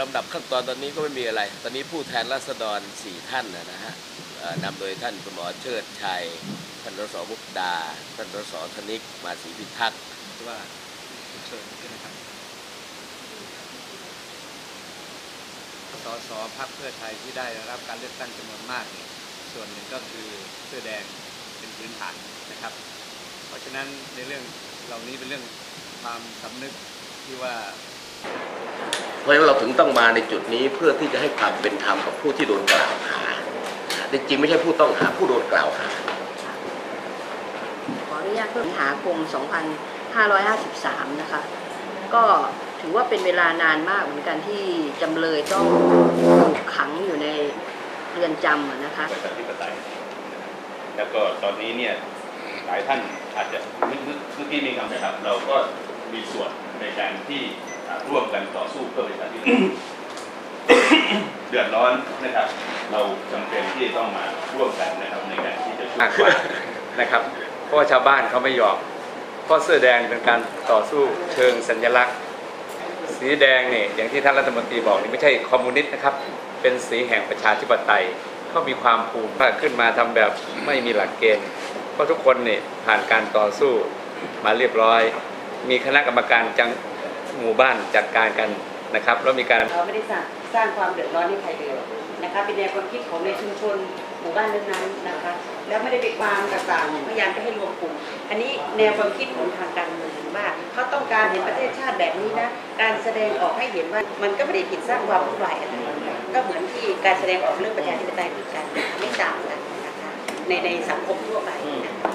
ลำดับขั้นตอนตอนนี้ก็ไม่มีอะไร ตอนนี้ผู้แทนราษฎรสี่ท่านนะฮะนำโดยท่านคุณหมอเชิดชัย ท่านรสมุกดา ท่านรสธนิก มาศรีพิทักษ์ว่าเชิญใช่ไหมครับสสพักเพื่อไทยที่ได้รับการเลือกตั้งจำนวนมาก ส่วนหนึ่งก็คือเสื้อแดงเป็นพื้นฐานนะครับ เพราะฉะนั้นในเรื่องเหล่านี้เป็นเรื่องความสำนึกที่ว่า เพราะฉะนั้นเราถึงต้องมาในจุดนี้เพื่อที่จะให้ความเป็นธรรมกับผู้ที่โดนกล่าวหาจริงๆไม่ใช่ผู้ต้องหาผู้โดนกล่าวหา ขออนุญาตเพิ่มสิงหาคม2553 นะคะ ก็ถือว่าเป็นเวลานานมากเหมือนกันที่จำเลยต้องถูกขังอยู่ในเรือนจำอะนะคะประชาธิปไตยแล้วก็ตอนนี้เนี่ยหลายท่านอาจจะเมื่อเมื่อเมื่อกี้มีคำนะครับ เราก็มีส่วนในการที่อ่า ร่วมกันต่อสู้เพื่อประชาธิปไตยเดือดร้อนนะครับ เราจำเป็นที่จะต้องมาร่วมกันนะครับในการที่จะช่วยกกว่านะครับ เพราะว่าชาวบ้านเขาไม่ยอมเพราะเสื้อแดงเป็นการต่อสู้เชิงสัญลักษณ์ สีแดงเนี่ยอย่างที่ท่านรัฐมนตรีบอกนี่ไม่ใช่คอมมิวนิสต์นะครับ เป็นสีแห่งประชาธิปไตยเขามีความภูมิว่าขึ้นมาทำแบบไม่มีหลักเกณฑ์เพราะทุกคนเนี่ยผ่านการต่อสู้มาเรียบร้อย มีคณะกรรมการจัง หมู่บ้านจัดการกันนะครับแล้วมีการเราไม่ได้สร้างสร้างความเดือดร้อนให้ใครเลยนะคะเป็นแนวความคิดของในชุมชนหมู่บ้านนั้นๆนะคะ แล้วไม่ได้ไปวางต่างๆพยายามจะให้รวมกลุ่มอันนี้แนวความคิดของทางการเมืองว่าเขาต้องการเห็นประเทศชาติแบบนี้นะการแสดงออกให้เห็นว่ามันก็ไม่ได้ผิดสร้างความวุ่นวายอะไรก็เหมือนที่การแสดงออกเรื่องประชาธิปไตยเหมือนกันไม่ต่างกันนะคะในในสังคมทั่วไปนะคะ